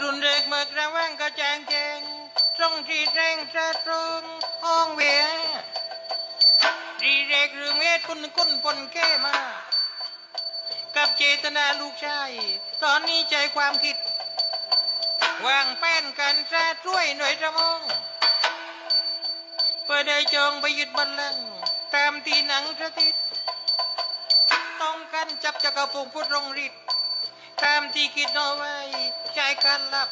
รุนเด็กเมื่อกระว่างกระแจงแจงตรงทีแรงจะตรงห้องเวียดีเด็กหรือเมตคุณคุณปนแก้มา กับเจตนาลูกชาย ตอนนี้ใจความคิด วางแป้นกันจะช่วยหน่วยสมองเพื่อได้จองไปยึดบัลลังก์ตามที่หนังสถิตต้องกันจับจักรพงพุทธรงฤทธิ์ ตามที่คิดเอาไว้ใจการหลับ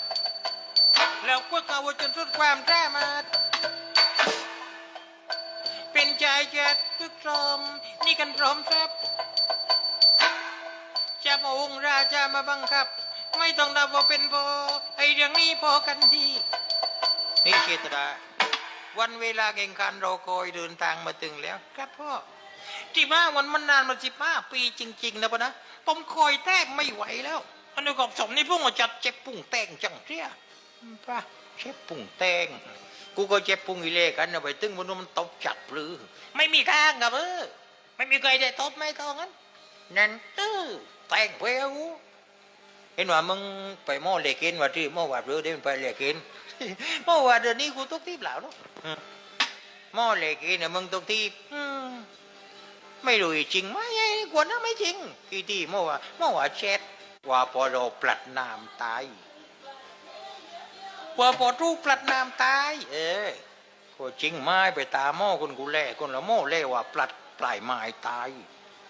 แล้วพวกเขาจนสุดความสามารถเป็นใจจะตึกตรมนี่กันพร้อมครับ จะมาองค์ราชามาบังคับ ไม่ต้องรับว่าเป็นพอไอเรื่องนี้พอกันทีนี่เชตดาวันเวลาแข่งขันเราคอยเดินทางมาถึงแล้ว ครับพ่อที่มาวันมันนานมาสิบห้าปีจริง ๆ นะปะนะ ผมคอยแทบไม่ไหวแล้วอันนี้กับสมนี่พวกมาจัดเจ็บปุ่งแตงจังเสียป้าเจ็บปุ่งแตงกูก็เจ็บปุ่งอีเล่กันนะไปตึงวันนู้นมันตบจัดหรือ ไม่มีทางครับเออไม่มีใครได้ตบไม่ตองงั้นนั่นเออแตงเพลวเห็นว่ามึงไปหม้อเหล็กกินว่าที่หม้อวัดเรือเดินไปเหล็กกินหม้อวัดเดี๋ยวนี้กูตุกที่เปล่าเนาะหม้อเหล็กอีเนี่ยมึงตรงที่อืม ไม่รู้จริงไหมไอ้กวนนั้นไม่จริงกี่ที่เมื่อว่าเมื่อว่าเช็ดว่าพอเราปลัดน้ำตายว่าพอรูปปลัดน้ำตาย เออก็จริงไหม้ไปตามหม้อคนกูแล่คนละหม้อเล่ว่าปลัดปลายไม้ตาย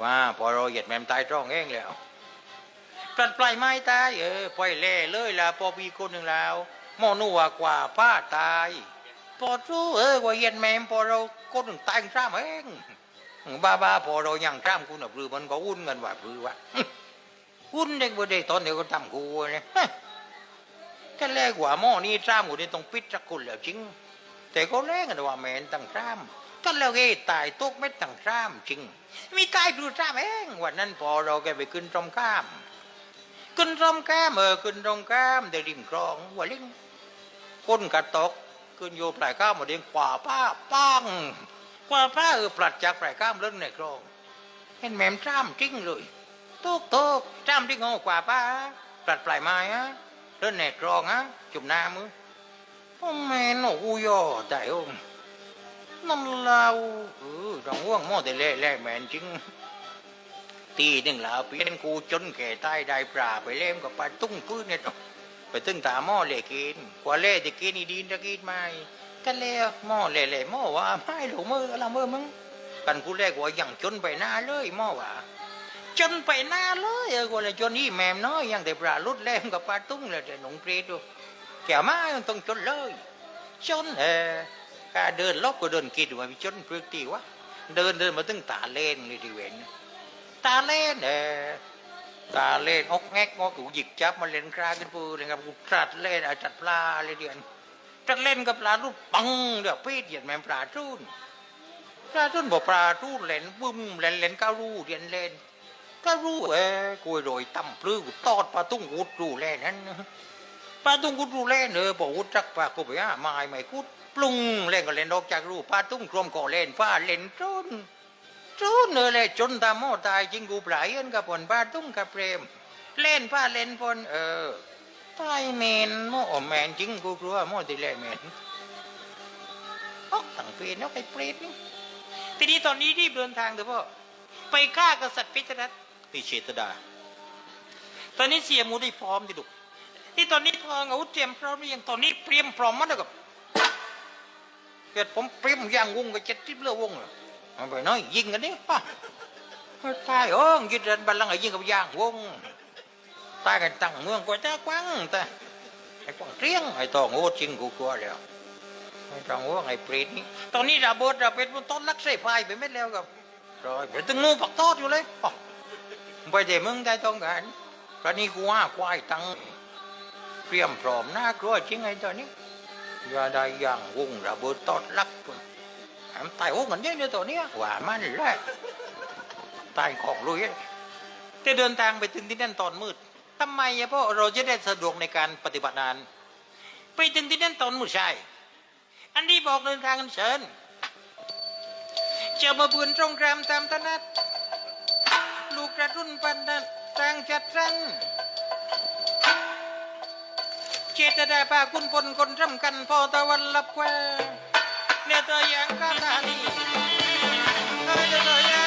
ว่าพอเราเหยียดแมมตายร้องเองแล้วปลัดปลายไม้ตายเออปล่อยเล่เลยละพอปีคนหนึ่งแล้วหม้อนัวกว่าป้าตายพอรู้เออว่าเหย็นแมมพอเราก็ถึงตายจ้ามเอง บ้าบ้าพอเรายังจ้ามกูหนับรือมันก็วุ่นกันว่ารือว่าวุ่นเด็กบ่ได้ตอนเดียวก็ทำกูเนี่ยแค่แรกว่าหม้อนี่จ้ามกูนี่ต้องปิดสักคนแล้วจริง แต่ก็แรกกันว่าแมนตั้งจ้ามก็แล้วเอ้ตายตกไม่ตั้งจ้ามจริง มีตายดูจ้ามเองวันนั้นพอเราแกไปขึ้นตรงข้ามขึ้นตรงข้ามเออขึ้นตรงข้ามเดี๋ยวริมคลองหัวลิงคนกระตกขึ้นโยปลายข้ามมาเดียงขวาป้าปัง ว่าป้าเออปลัดจากปลายข้ามเล่นในคลองเห็นแม่มจ้ามจริงเลยตุกตุกจ้ามที่งอกว่าป้าปลัดปลายไม้ฮะเล่นในคลองฮะจุ่มน้ำมือโอ้แม่หนโอ้ยอแต่โอ้นั่นเราเออจังห่วงม้อแต่เล่เล่แม่นจริงตีหนึ่งแล้วเปียนกูจนแก่ตายได้ปลาไปเล่มกับปลาตุ้งพื้นเนี่ยไปตึ้งตาหม้อเล่กินกว่าเล่จะกินอีดีนจะกินไม่ กันเล่หม้อเล่เล่หม้อว่าไม่หลงมือละมือมึงกันกูแรกว่ายังจนไปหน้าเลยหม้อว่าจนไปหน้าเลยเออกว่าเลยจนนี่แมมน้อยยังแต่ปลาลุดเล่มกับปลาตุ้งเลยแต่หนงเปรตดูแก่มาต้องจนเลย จนเออการเดินลบก็เดินกินว่าจนเปลือกตีวะเดินเดินมาตึงตาเล่นเลยทีเวนตาเล่นเออตาเล่นอกแงกงอกูหยิกจับมาเล่นครากันปูเลยครับกูตัดเล่นอาจัดปลาเลยเดียน จัดเล่นกับปลาลูกปังเดี๋ยวปีดเหยียดแม่งปลาทูนปลาทูนบอกปลาทูนเล่นบึ้มเล่นเล่นก้ารู้เดียนเล่นก้ารู้เอ้กูโดยตั้มปลื้กูตอดปลาตุ้งกุดรู้เล่นนั้นปลาตุ้งกุดรู้เล่นเออบอกกุดจักปลากูไปอะไมาไม่กุดปรุงเล่นก็เล่นออกจากรูปลาตุ้งกลมก่อเล่นปลาเล่นทูนจูนเลยจนตาโมตายจริงกูปลายเอ็นกับผลป้าตุ้งกับเปรม เล่นป้าเล่นพนเออ ตายเมนโมอแมนจริงกูกลัวโมติเลเมนออกตั้งเป็นนกไอ้เปรตนี่ทีนี้ตอนนี้รีบเดินทางเถอะพ่อไปฆ่ากษัตริย์พิจารณติเชตดา ตอนนี้เสียมูได้พร้อมที่ดุที่ตอนนี้ทองอาวุธเตรียมพร้อมหรือยังตอนนี้เตรียมพร้อมมั้แล้วกับเกิดผมเตรียมย่างวงกับเจ็ดทิพเรือวงเหรอไปน้อยยิงกันนี่ป่ะตายโอ้ยึดเดินบัลลังก์ไอ้ยิงกับยางวง ตายกันตั้งเมืองกว่าจะกว้างแต่ไอ้กว้างเรียงไอ้ตองโง่จริงกูกลัวแล้วไอ้ตองโง่ไอ้ปรตนี่ตอนนี้ระเบิดระเบิดมันต้นลักเสพายไปเม็ดแล้วกับรอยไปตึงงูปักทอดอยู่เลยไปเดี๋ยวมึงได้ต้องกันตอนนี้กูว่าควายตังเตรียมพร้อมน่ากลัวจริงไอ้ตอนนี้อย่าได้ย่างวงระเบิดต้นลักพุ่น em tài ốc ngẩn như ตัวเนี้ยว่ามันแหละตายของลุยจะเดินทางไปถึงที่นั่นตอนมืด ทำไมอะเพราะเราจะได้สะดวกในการปฏิบัติงาน ไปถึงที่นั่นตอนมืดใช่อันนี้บอกเดินทางกันเชิญจะมาบืนตรงแรมตามถนัดลูกกระตุ้นปันนัดสร้างจัดสรรจตนาพาคุณพลคนร่ำกันพอตะวันลับแควเนี่ยตัวอย่างกาตานีเออเนี่ยตัวอย่าง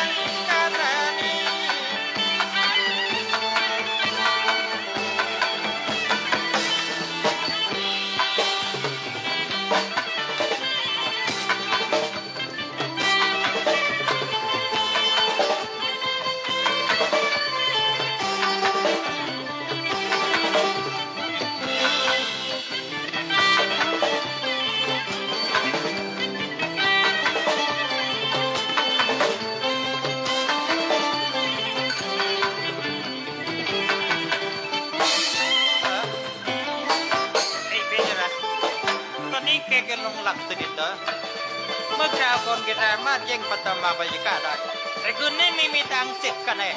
คราวก่อนแกสามารถแย่งปัตมาบรรยกาได้แต่คืนนี้ไม่มีตังสิบกันแน่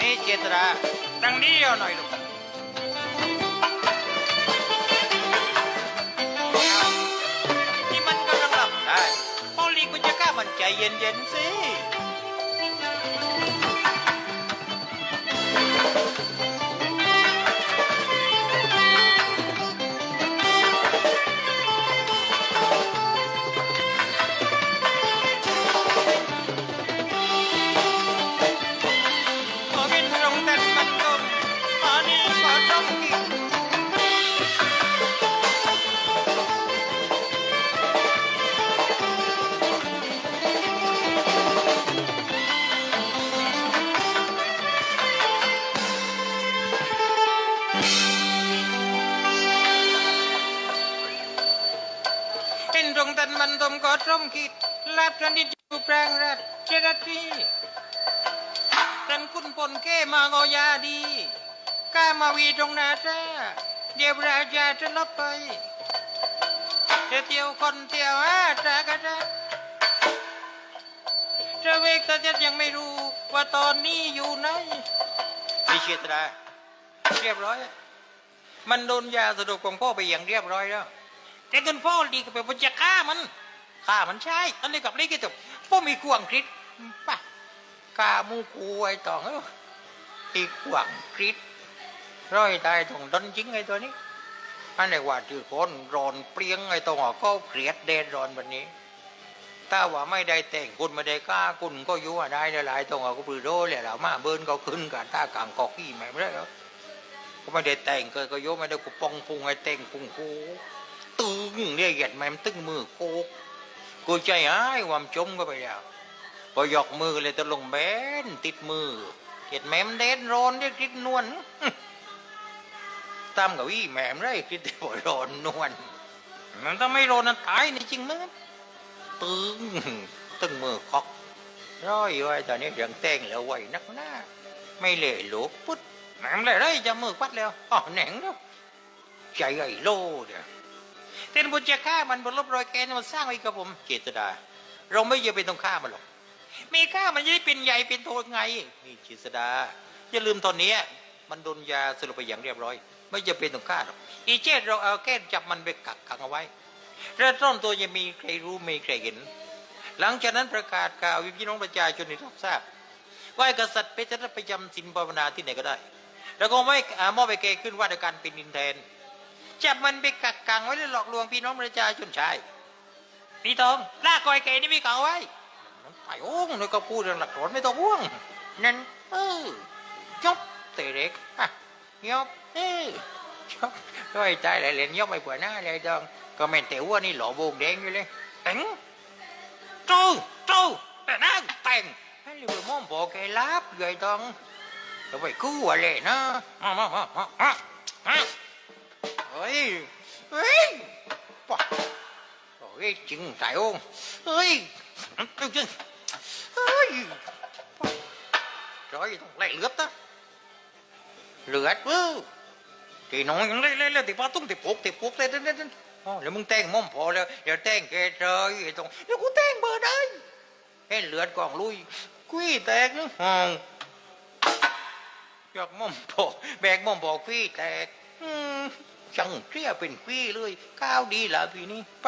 นี่เจตราตังเดียวหน่อยลูกที่มันกำลังหลับได้พอลีกุญจะกล้ามันใจเย็นๆสิ พี่เชตราเรียบร้อย มันโดนยาสลบของพ่อไปอย่างเรียบร้อยแล้ว แต่เงินพ่อดีก็ไปบจะฆ่ามันฆ่ามันใช่อันนี้กับเล็กที่จบพ่อมีควงคริสป่ะกามูกูไอ้ตองอีขวางกริดร้อยตายตรงดนจริงไอ้ตัวนี้อันไหนว่าจือคนร้อนเปรี้ยงไอ้ตองก็เกลียดเดนร้อนวันนี้ ถ้าว่าไม่ได้แต่งคุณไม่ได้กล้าคุณก็ยู่วได้หลายๆตองอะก็ปลือโดเลยแล้วมาเบิร์นก็ขึ้นกันถ้ากลางกอกขี้ไม่ได้หรอกก็ไม่ได้แต่งเคยก็โยไม่ได้กูปองพุงไอ้แต่งพุงกูตึงเนี่ยเหยียดแม่มตึงมือโคกกูใจหายความจมก็ไปแล้วพอยกมือเลยตะลงแบนติดมือเห็ดแหมมเด่นร้อนเรียกติดนวลตามกับวี่แหมมได้คิดแต่บ่ร้อนนวลมันต้องไม่ร้อนนะตายนี่จริงมั้ย ตึงตึงมือคอกร้อยไว้ตอนนี้ยังแต่งแล้วไว้นักหน้า ไม่เละหลุกปุ๊ดแหมมเลยได้จะมือปัดแล้วอ๋อแหน่งแล้วใจไอ้โลเดียวเต้นบุญจะฆ่ามันบนลบรอยแกนมันสร้างไว้กับผมเจตดา เราไม่จะเป็นต้องฆ่ามันหรอกมีค่ามันจะได้เป็นใหญ่เป็นโทไงนี่จิสดาอย่าลืมตอนนี้มันโดนยาสลบไปอย่างเรียบร้อย ไม่จะเป็นต้องฆ่าหรอกอีเจตเราเอาแค่จับมันไปกักขังเอาไว้ แล้วต้นตัวยังมีใครรู้ไม่ใครเห็น หลังจากนั้นประกาศข่าววิพี่น้องประชาชนให้รับทราบว่ากษัตริย์เพชรไปจำศีลภาวนาที่ไหนก็ได้ แล้วก็ไม่มอบไปเกขึ้นว่าในการเป็นดินแทนจับมันไปกักขังไว้แล้วหลอกลวงพี่น้องประชาชนชายพี่ตองลากกอยเกนี่ไม่กังไว้มันไปโอ้งแล้วก็พูดเรื่องหลักฐานไม่ต้องห่วง นั่นเออจบเตะเด็กอะยบเออจบก็ไอ้ใจหลายเหรียญยบไปกว่าหน้าเลยดอง ก็แม่นแต่ว่านี่หล่อโบงแดงอยู่เลยแต่งจูจูแต่นั่งแต่งให้เรือม่อมบอกแกลับเลยดองจะไปกู้อะไรนะมามามามามามาเฮ้ยเฮ้ยปะโอ้ยจริงใจโอ้งเฮ้ย Đừng chừng Ôi Trời lại lướt đó Lướt ư Thì nói lên lên lên thì phá tung thì phục thì phục lên lên lên lên Ô, Rồi มึงแต่งม่อมพอแล้วเดี๋ยวแต่งแกเจอไอ้ตรงเดี๋ยวกูแต่งเบอร์ได้ให้เหลือดกองลุยคุยแตกนะห้องอยากม่อมพอแบกม่อมพอคุยแตกอืมจังเสียเป็นคุยเลยก้าวดีละพี่นี่ไป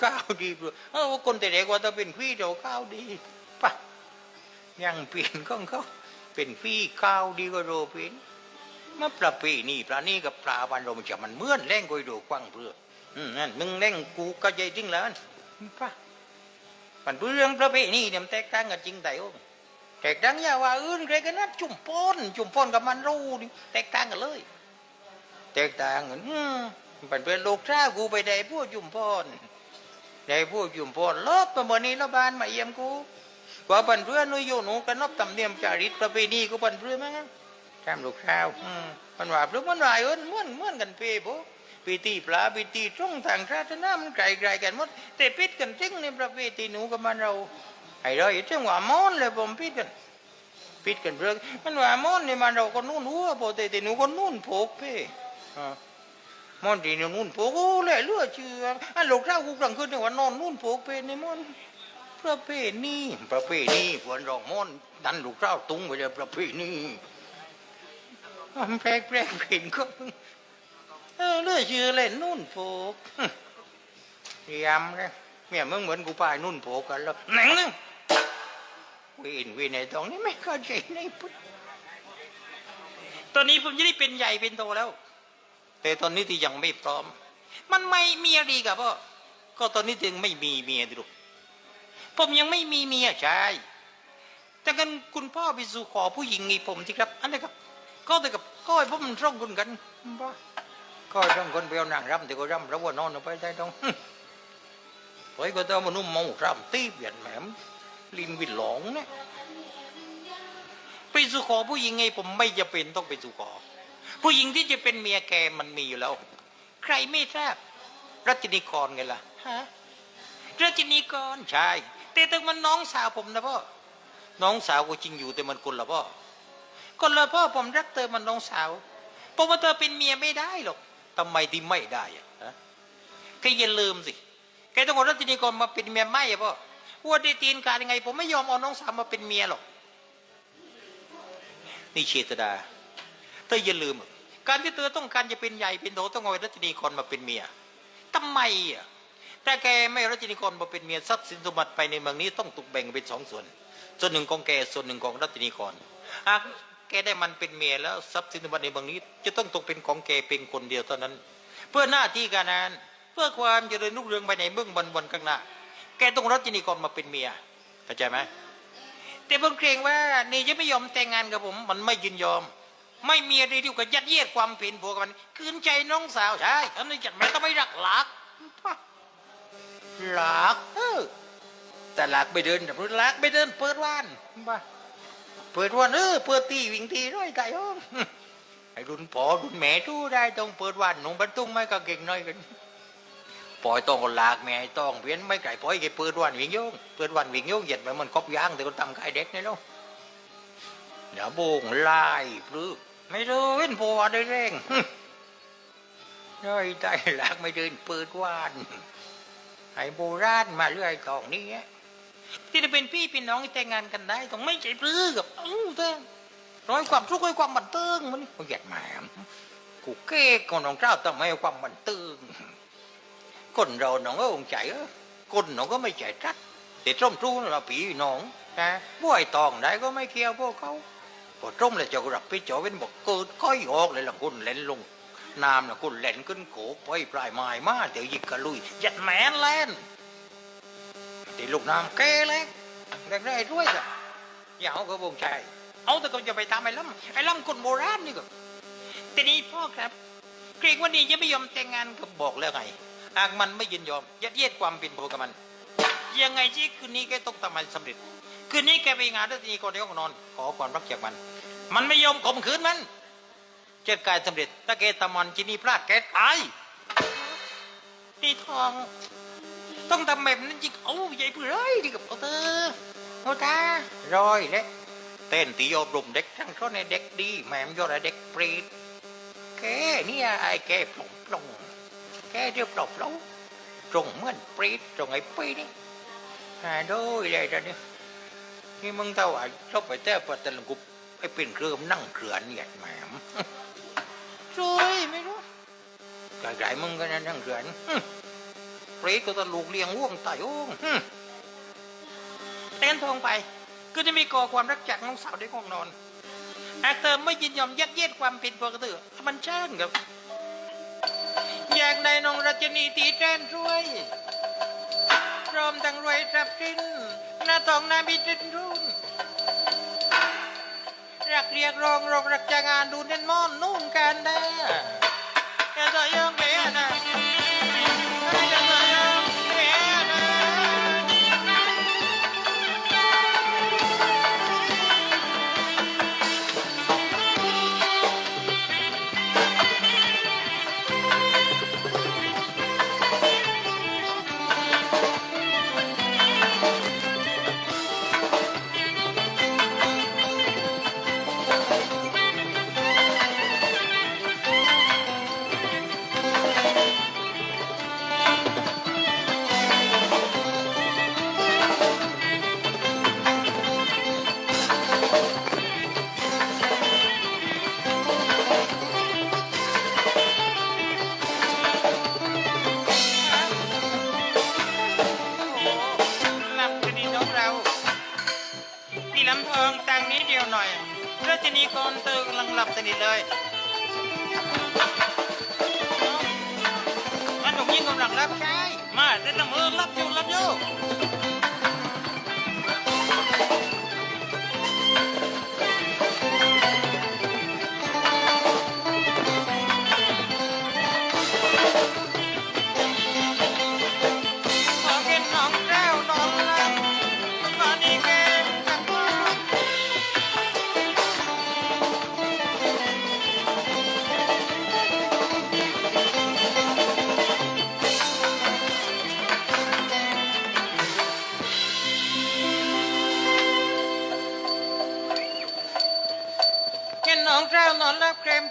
ข้าวดีเล่าเออคนแต่เด็กว่าถ้าเป็นพี่เดี๋ยวข้าวดีปะยังเปลี่ยนของเขาเป็นพี่ข้าวดีกว่าโรเป็น มาปลาปีนี่ปลานี่กับปลาวันเรามันจะมันเหมื่อนแรงกอยดูกว้างเพื่ออืมนั่นมึงแรงกูก็ใจจริงแล้วป่ะมันเรื่องประเพณีเนี่ยมันแตกต่างกันจริงแต่โอ้แตกต่างอย่าว่าอื่นใครกันนะจุ่มป้อนจุ่มป้อนกับมันรู้นี่แตกต่างกันเลย แตกต่างกันอืมมันเป็นลูกชายกูไปได้พวกจุ่มป้อนได้พวกจุ่มป้อนลบมาวันนี้ละบานมาเยี่ยมกูว่าปันเพื่อนนุยโยหนูกันนบตำเนียมจาริตประเพณีกูปันเพื่อนมั้ง แถมลูกสาวอืมมันว่าพลุมันว่าเอิ้นม่วนม่วนกันเปโบปีตีปลาปีตีตรงทางศาสนามันไกลไกลกันหมดแต่ปิดกันจริงในประเพณีหนูกับมันเราไอ้เราจังว่ามอนเลยผมปิดกันปิดกันเรื่องมันว่ามอนในมันเราก็นู่นหัวโปแต่ตีหนูก็นู่นโผกเพ่อ่ามอนที่หนูนู่นโผกโอ้เลยเลือเชื่ออันลูกสาวกูกลางคืนเนี่ยว่านอนนู่นโผกเพ่ในมอนประเพณีประเพณีพวนรองมอนดันลูกสาวตุ้งไปเลยประเพณีมัน แปลกแปลกเห็นก็เออเลือชื่อเล่นนุ่นโผกยำเลยเมียมึงเหมือนกูปายนุ่นโผกกันแล้วหนังนึงวินวินในตรงนี้ไม่เข้าใจในพุทธตอนนี้ผมจะได้เป็นใหญ่เป็นโตแล้ว แต่ตอนนี้ที่ยังไม่พร้อม มันไม่มีอะไรกับพ่อก็ตอนนี้ถึงไม่มีเมียดิลูกผมยังไม่มีเมียใช่แต่กันคุณพ่อไปสู่ขอผู้หญิงอีกผมสิครับอันนี้ครับ ก็แต่กับก็ไอ้พวกมันร่องคนกันบ้าก็ร่องคนไปเอานางรำแต่ก็รำระว่านอนเอาไปได้ต้องเฮ้ยก็ต้องมานุ่มเมารำตีเปลี่ยนแหมมลินวินหลงเนี่ยไปสู่ขอผู้หญิงไงผมไม่จะเป็นต้องไปสู่ขอ ผู้หญิงที่จะเป็นเมียแกมันมีอยู่แล้ว ใครไม่ทราบรัชนีกรไงล่ะฮะรัชนีกรใช่แต่ถึงมันน้องสาวผมนะพ่อน้องสาวก็จริงอยู่แต่มันคนละพ่อ คนละพ่อผมรักเธอมันน้องสาวเพราะว่าเธอเป็นเมียไม่ได้หรอกทำไมที่ไม่ได้อะฮะแกอย่าลืมสิแกต้องเอารัตนีกรมาเป็นเมียไม่อะพ่อว่าได้ตีนการยังไง ผมไม่ยอมเอาน้องสาวมาเป็นเมียหรอกนี่เชตดาเธออย่าลืม การที่เธอต้องการจะเป็นใหญ่เป็นโตต้องเอารัตนีกรมาเป็นเมียทำไมอะแต่แกไม่รัตนีกรมาเป็นเมียทรัพย์สินสมบัติไปในเมืองนี้ต้องถูกแบ่งเป็นสองส่วน ส่วนหนึ่งของแกส่วนหนึ่งของรัตนีกรหาก แกได้มันเป็นเมียแล้วทรัพย์สินบัติในเมืองนี้ จะต้องตกเป็นของแกเพียงคนเดียวเท่านั้น เพื่อหน้าที่การงาน เพื่อความเจริญรุ่งเรืองไปในเบื้องบนบนข้างหน้า แกต้องรัตนีกรมาเป็นเมียเข้าใจไหมแต่ผมเกรงว่านี่จะไม่ยอมแต่งงานกับผม มันไม่ยินยอม ไม่มีอะไรที่กับยัดเยียดความเป็นผัวกับมันคืนใจน้องสาวใช่อันนี้จัดแม่ต้องไม่รักหลักหลักเออแต่หลักไปเดินแต่หลักไปเดินเปิดว่านบ้า เปิดว่านเออเปิดตีวิ่งตีร้อยไก่โอ้ไอ้รุ่นปอรุ่นแม่ทู่ได้ต้องเปิดว่านหนุ่งบรรทุกไม่ก็เก่งน้อยกันปล่อยต้องก็หลากแม่ไอ้ต้องเพี้ยนไม่ไก่ปล่อยแกเปิดว่านวิ่งโยงเปิดว่านวิ่งโยงเหยียดไปมันครบย่างแต่ก็ทำไก่เด็กนี่ลูกเดี๋ยวโบงลายปลื้ไม่เดินพอได้แรงน้อยใจลักไม่เดินเปิดว่านไอ้โบราณมาเรื่อยตองนี้ ที่จะเป็นพี่เป็นน้องแต่งงานกันได้ ต้องไม่ใจปลื้อกับเอ้าเต้ร้อยความทุกข์ร้อยความบันเทิงมันกูหยัดแหมกูเก้คนของเจ้าต้องไม่ความบันเทิงคนเราน้องก็คงใจเออคนน้องก็ไม่ใจจัดแต่ต้มทูเราปีน้องนะพวกไอ้ตองได้ก็ไม่เกี่ยวพวกเขาพอต้มเลยจะรับไปจ่อเป็นบอกเกิดก้อยออกเลยละคุณเล่นลงน้ำนะคุณเล่นขึ้นโขกไปปลายไม้มาเดี๋ยวยิกกระลุยยัดแมนเล่น ตีลูกน้ำเกเล็กแรกได้ด้วยจ้ะอย่าเอากระบงใจเอาแต่ก็จะไปตามไอ้ล่ำไอ้ล่ำคนโบราณนี่ก็แต่นี่พ่อครับ เกรงว่านี่ยังไม่ยอมแต่งงานก็บอกแล้วไงหากมันไม่ยินยอมยัดเยียดความเป็นผัวกับมัน ยังไงที่คืนนี้แกต้องทำมันสำเร็จ คืนนี้แกไปงานแล้วทีนี้ก่อนเดี๋ยวก็นอน ขอความรักจากมัน มันไม่ยอมข่มขืนมันเจ็ดกายสำเร็จถ้าแกตะมันจินีพลาดแกตายนี่ทอง ต้องทำแบบนั้นจริงเอาใหญ่เพื่อไรดีกับเอาเธอเอาตารอยเล็กเต้นตีอบรมเด็กทั้งชนในเด็กดีแหม่มยอดไอ้เด็กปรีดแกเนี่ยไอ้แกปลงปลงแกเดียวปลงปลงตรงเหมือนปรีดตรงไอ้ปีนี่หาโดยเลยจ้ะเนี่ยนี่มึงเท่าไหร่ชอบไปแต่ปัตตลกุบไอ้เป็นเครื่องนั่งเขือนเนี่ยแหมมช่วยไม่รู้ไก่ๆมึงก็นั่นนั่งเขือนหึ เปรตก็ตะลูกเลี้ยงว่วงไต่โอ้งเต้นทองไป ก็จะมีก่อความรักจากน้องสาวได้ห้องนอนหากเธอไม่ยินยอมยัดเยียดความผิดปกติมันช่างครับ อยากได้น้องรัชนีตีแทนช่วยพร้อมทั้งรวยทรัพย์สินหน้าทองหน้าบิดินรุ่นรักเรียกร้องรองรักจางานดูเน้นมอนนุ่งกันได้อย่าต่อยองเลี้ยนะ ราชนีกรเตอกำลังหลับสนิทเลยอันหนุ่มยิ่งกำลังรับใช้มาเต้นลำเพลิงรับอยู่รับอยู่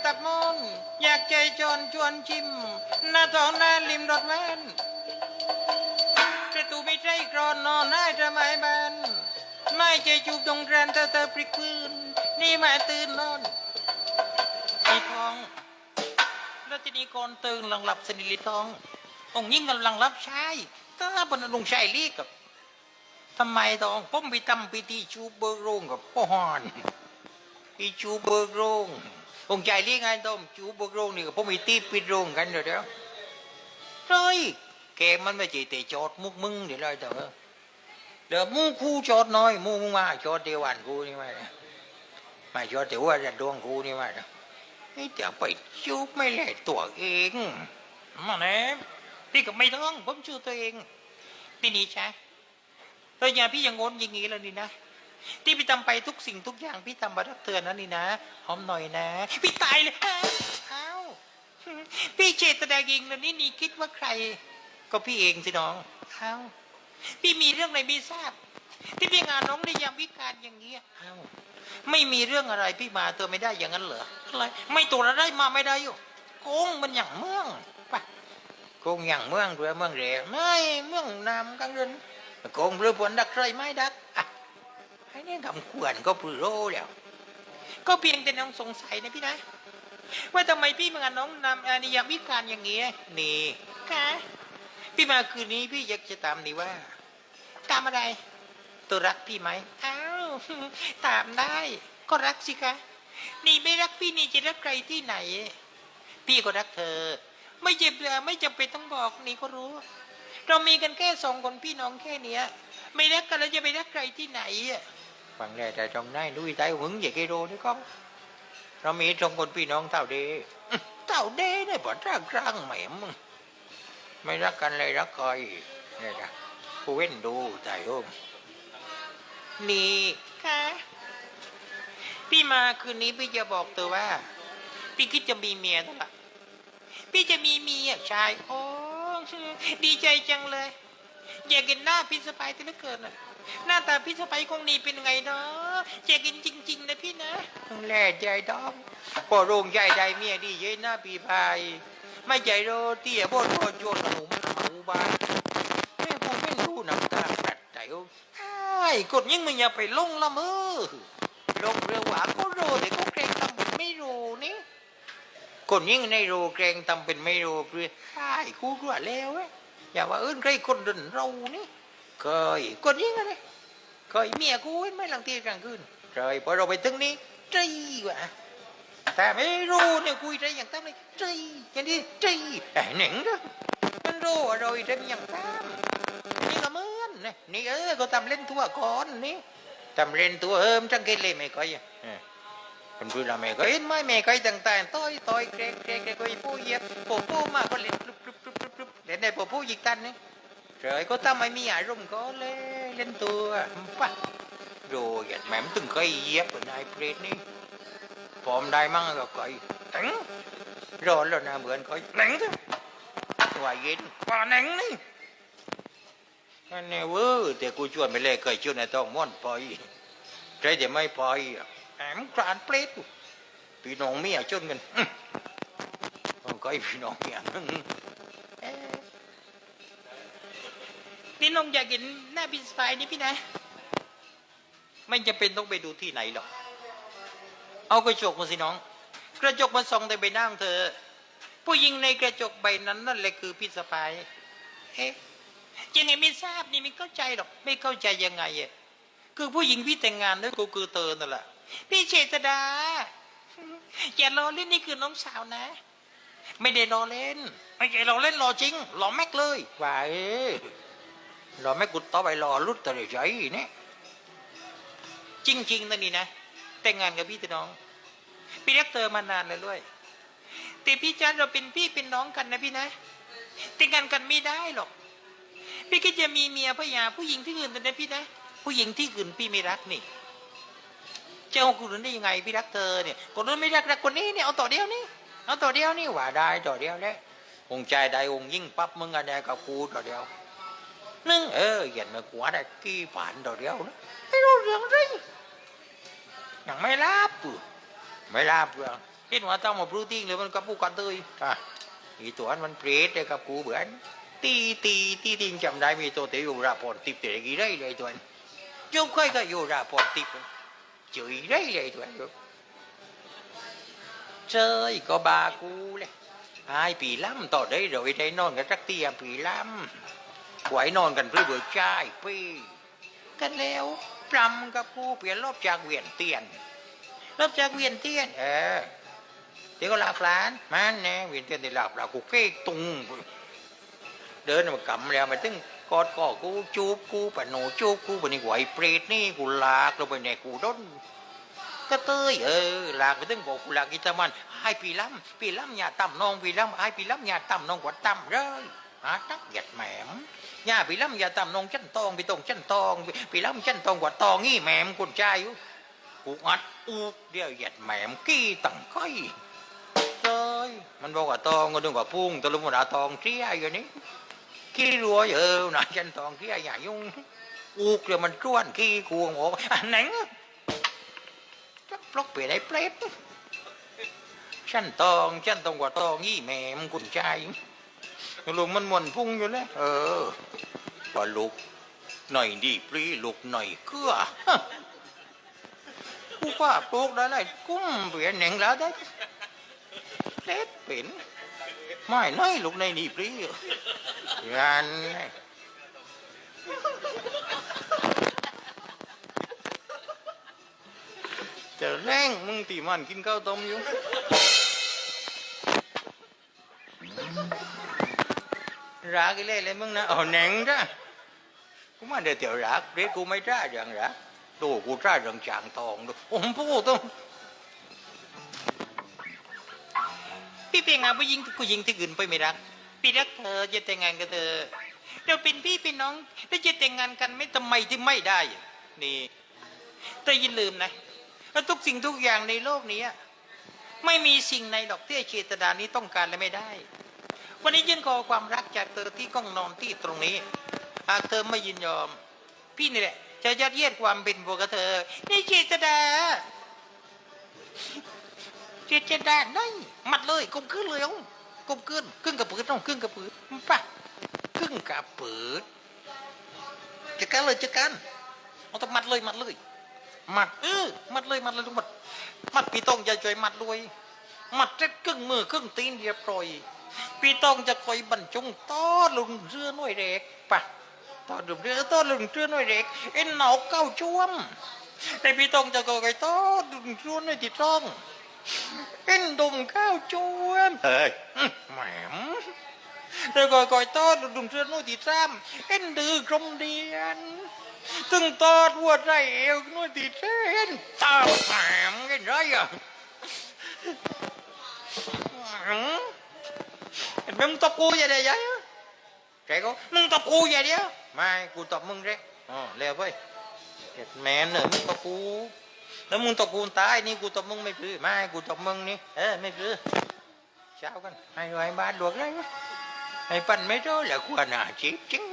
ตัดมนอยากใจจรชวนชิม หน้าท้องหน้าริมรถแวนประตูไม่ใช่กรอนนอนได้ทำไมแบนไม่ใจจูบตรงแรนเตอเตอปริกพื้น นี่มาตื่นนอนไอ้ทองแล้วทีนี้ก่อนตื่นหลังหลับสนิทลิทอง องค์ยิ่งกำลังรับใช้ก็บนลุงชายลีกกับทำไมทองผมไปทำพิธีชูเบอร์โรงกับพ่อฮอนอีจูเบิกโรง องใจเรียกไงต้มจูบกโรงนี่ก็พวกมีตีปิดโรงกันเดี๋ยวเดี๋ยวเฮ้ยแกมันไม่ใช่แต่จอดมุกมึงเดี๋ยวเลยเถอะเดี๋ยวมูคูจอดน้อยมูมึงมาจอดเดียวันกูนี่มาเนี่ยมาจอดเดี๋ยวว่าจะดวงกูนี่มาเนี่ยไอ้จะไปจูบไม่แหลกตัวเองมาแน่พี่ก็ไม่ต้องผมชูตัวเองที่นี่ใช่ตัวอย่างพี่ยังงนอย่างงี้แล้วนี่นะ ที่พี่ทำไปทุกสิ่งทุกอย่างพี่ทำมารักเตือนนะนี่นะหอมหน่อยนะ พี่ตายเลยฮะอ้าวพี่เจตนาเองแล้วนี่นี่คิดว่าใคร ก็พี่เองสิน้องอ้าวพี่มีเรื่องอะไรไม่ทราบ ที่พี่งานน้องในยามวิการอย่างเงี้ยอ้าวไม่มีเรื่องอะไรพี่มาตัวไม่ได้อย่างนั้นเหรออะไรไม่ตัวอะไรมาไม่ได้อยู่โกงมันอย่างเมืองไปโกงอย่างเมืองด้วยเมืองเร่ไม่เมืองนามกังเรินโกงเรือผลดักใครไม่ดัก อะไอ้นี่ทำขวนก็ปลือโรแล้วก็เพียงแต่น้องสงสัยนะพี่นะ ว่าทำไมพี่มานน้องนำอานิยามวิการอย่างเงี้ยนี่ค่ะพี่มาคืนนี้พี่อยากจะตามนี่ว่า ตามอะไร ตัวรักพี่ไหมอ้าวตามได้ ก็รักสิคะนี่ไม่รักพี่นี่จะรักใครที่ไหน พี่ก็รักเธอ ไม่เจ็บไม่จำเป็นต้องบอกนี่ก็รู้ เรามีกันแค่สองคนพี่น้องแค่เนี้ย ไม่รักกันแล้วจะไปรักใครที่ไหนอะ ฟังแรกแต่ตรงนั้นลุยใต้หึงอย่าเกโรนี่ก็เรามีสองคนพี่น้องเท่าเดอื้อเท่าเดเนี่ยปอดร่างร่างแหม่มไม่รักกันเลยรักใครเนี่ยนะกูเว้นดูใจโอมนี่ค่ะพี่มาคืนนี้พี่จะบอกเธอว่า พี่คิดจะมีเมียแล้วล่ะพี่จะมีเมียชายโอ้ดีใจจังเลย อยากเห็นหน้าพี่สไปายที่เหลือเกินน่ะ หน้าตาพี่สไปายคงนี่เป็นไงเนาะอยากเห็นจริง ๆ นะพี่นะต้องแล่ใจดอมพอโรงใหญ่ใดเมียดีเย้หน้าปีพายไม่ใจโรเตี้ยบดโดนโยนหมูมันหมูบานแม่ผมไม่รู้น้ำตาแปดใจโอ้ไอ้กดยิ่งมึงอย่าไปลงละมือลงเรือหวาก็โรแต่ก็เกรงทำเป็นไม่รู้นี่คนยิ่งในรูเกรงทำเป็นไม่รู้เพื่อใช่คู่รัวแล้วเว้ยอย่าว่าเอิ้นใครคนเดินเรานี่ เคยคนยิ่งอะไรเคยเมียกุ้ยไม่หลังเที่ยงกลางคืนเคยพอเราไปถึงนี้จใจวะแต่ไม่รู้เนี่ยคุยใจอย่างตั้มเลยใจอย่างนี้ใจไอ้หนึ่งเด้อมันรู้อร่อยใจอย่างตั้มนี่ก็เหมือนนี่นี่เออก็ทำเล่นตัวก่อนนี่ทำเล่นตัวเอิมจังเกลเลยไม่ค่อยเออคนพูดละไม่ค่อยเห็นไหมไม่ค่อยต่างๆต้อยต้อยเกรกเกรกเกรกก็อีผู้เยียบโป๊ะโป๊ะมาก็เล่นปลุบปลุบปลุบปลุบปลุบเล่นในโป๊ะโป๊ะยิงกันนี่ เฉยก็ทำไม่มีอารมณ์ก็เล่นเล่นตัวปะ rồi gạch mẹm từng cây dép ở đây plate ní phòm đai măng rồi coi nắng rồi là nào bữa coi nắng thôi ngoài ghế qua nắng đi anh nè vớ thì cô chuồn mới lê cười chuồn này tao muốn bòi trái thì mấy bòi em cạn plate bị nòng mi ở chân mình không coi bị nòng mi พี่นงอยากเห็นหน้าพี่สไปนี่พี่นะ ไม่จะเป็นต้องไปดูที่ไหนหรอก เอากระจกมาสิน้อง กระจกมาส่องในใบหน้าของเธอ ผู้หญิงในกระจกใบนั้นนั่นแหละคือพี่สะพายเอ๊ะยังไงไม่ทราบนี่ไม่เข้าใจหรอก ไม่เข้าใจยังไงอะคือผู้หญิงพี่แต่งงานด้วยกูคือเธอนั่นแหละพี่เจษดาอย่ารอเล่นนี่คือน้องสาวนะ ไม่ได้รอเล่น ไม่ใช่รอเล่นรอจริงรอแม็กเลยว่าเอ้ย รอแม็กกุดต่อไปรอรุดแต่เดี๋ยวใจเนี่ยจริงๆนะนี่นะ แต่งงานกับพี่แต่น้อง พี่รักเธอมานานแล้วด้วย แต่พี่จันเราเป็นพี่เป็นน้องกันนะพี่นะ แต่งงานกันไม่ได้หรอก พี่ก็จะมีเมียพยาผู้หญิงที่อื่นแต่นะพี่นะ ผู้หญิงที่อื่นพี่ไม่รักนี่จะเอาคนอื่นได้ยังไงพี่รักเธอเนี่ยคนอื่นไม่รักรักคนนี้เนี่ยเอาต่อเดียวนี่เอาต่อเดียวนี่ว่าได้ต่อเดียวแล้วองค์ใจใดองยิ่งปั๊บมึงอะไรกับกูต่อเดียว นึงเออเห็นมาขวาได้กี่ผ่านต่อเดียวนะไม่รู้เรื่องเลยยังไม่รับปุ๊ไม่รับเรื่องเห็นว่าต้องมาพรูติ้งเลยมันกับผู้กันเตยอะอีตัวนั้นมันเปรตเลยกับกูเบื่อนตีตีตีติงจำได้มีตัวเตยอยู่ราปอนติบเตะกี่ได้เลยตัวนั้นยกค่อยก็อยู่ราปอนติบจุยได้เลยตัวนั้นเจยก็บากูเลยไอ้ปีล้ำต่อได้ rồi ได้นอนกันสักเตียปีล้ำ หวนอนกันเพื่อเบื่อใจปีกันแล้วปรำกับกู้เปลี่ยนรอบจากเวียนเตียนรอบจากเวียนเตียน เออเดี๋ยวก็ลาบหลานมันแน่เวียนเตียนได้ลาบลากูเก้ตุงเดินมากำแล้วมาถึงกอดกอกูจูบกูปะหนูจูบกูปะนี่ไหวเปรตนี่กูลากลงไปในกูด้นก็เตยเออลากไปถึงบอกกูลากกิตามันให้ปีล้ำปีล้ำอย่าต่ำน้องปีล้ำให้ปีล้ำอย่าต่ำน้องกว่าต่ำเลยหาตักเหยียดแหมม ย่าปีล้ำอย่าตำนองจันตองปีตองจันตองปีล้ำจันตองกว่าตองงี้แหมมคนใจอยู่กูอัดอูกเดียวเหยียดแหมมกี้ตั้งก้อยเอ้ยมันบอกว่าตองก็นึกว่าพุ่งตะลุมว่าตองเที่ยอยู่นี่ขี้รัวเออหนาฉันตองเที่ยอย่ายุ่งอูกเดี๋ยวมันจ้วนขี้กูงอกอันไหนจะปลอกเปลี่ยนไอ้เปรตฉันตองฉันตองกว่าตองยี่แหมมกุญใจลุงมันมวนพุ่งอยู่แล้วเออ ว่าลุกหน่อยดีปรีลุกหน่อยเกลือกูว่าปลูกได้เลยกุ้มเปลี่ยนหนึ่งแล้วได้เล็ดเป็นไม่น้อยลูกในนี่ปรีงานจะแรงมึงตีมันกินข้าวต้มอยู่รักอีเล่เลยมึงนะเอาหนังจ้ะ กูมาเดี๋ยวเดี๋ยวรักเด็กกูไม่ได้เรื่องรัก đồ của trai rừng chàng tòn được ôm bố tôi พี่เป็นงานผู้หญิงผู้หญิงที่อื่นไปไม่รักพี่รักเธอจะแต่งงานกับเธอเราเป็นพี่เป็นน้องแล้วจะแต่งงานกันไม่ทำไมที่ไม่ได้ นี่แต่อยินลืมนะว่าทุกสิ่งทุกอย่างในโลกนี้ไม่มีสิ่งในดอกที่เจตนานี้ต้องการและไม่ได้ วันนี้ยื่นขอความรักจากเธอที่ก้องนอนที่ตรงนี้ หากเธอไม่ยินยอม พี่นี่แหละ จะยัดเยียดความเป็นผัวกับเธอในเจตนาเจตนาไ่มัดเลยกลมขึ้นเลยเอ้ากลมขึ้นครึ่งกับปืนต้องครึ่งกับปืนปะครึ่งกะปืดจัดการเลยจัดการเอาต้องมัดเลยมัดเลยมัดเออมัดเลยมัดเลยลูกมัดมัดพี่ต้องอย่าช่วยมัดด้วยมัดเจ็ดครึ่งมือครึ่งตีนเรียบร้อยพี่ต้องจะคอยบรรจงต้อลุงเรือหน่วยเด็กปะ ต้อลุงเรือต้อลุงเรือหน่วยเด็กเอ็นหนอกเก้าจ้วมแต่พี่ต้องจะก็ไก่โต้ดุนชวนในติดร่องเป็นดุมข้าวจวมเฮ้ยแหมมแล้วก็ก่อยโต้ดุนชวนนู่นติดซ้ำเป็นดื้อกรมเดียนตึงตอดวัวใจเอวนู่นติดเส้นตาแหมมกันไรอะแหมมเห็นไหมมึงตบกูอย่าได้ยัง ใจก็มึงตบกูอย่าเดียวไม่กูตอบมึงเด้อ๋อเร็วไปเก็ดแมนเนอะมึงตบกูแล้วมึงตบกูตายนี่กูตบมึงไม่พื้นไม่กูตอบมึงนี่เออไม่พื้นเช้ากันให้ไว้บ้านดวกได้ไหมให้ปั่นไม่รู้แหละควรหนาจริงจริง